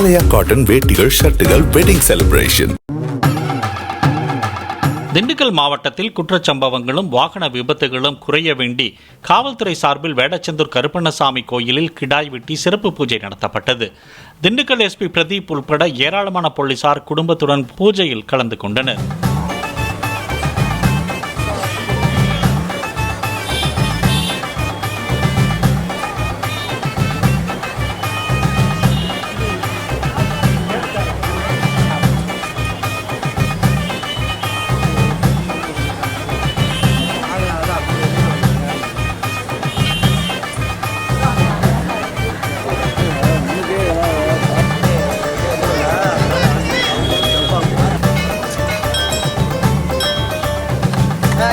ஆலயா cotton வேட்டிகள் ஷர்ட்டுகள் wedding celebration Dindigul மாவட்டத்தில் குற்றச்சம்பவங்களும் வாகன விபத்துகளும் குறைய வேண்டி காவல்துறை சார்பில் வேடச்செந்தூர் கருப்பண்ணசாமி கோயிலில் கிடாய் வெட்டி சிறப்பு பூஜை நடத்தப்பட்டது. திண்டுக்கல் எஸ்பி பிரதீப் உள்பட ஏராளமான போலீசார் குடும்பத்துடன் பூஜையில் கலந்து கொண்டனர்.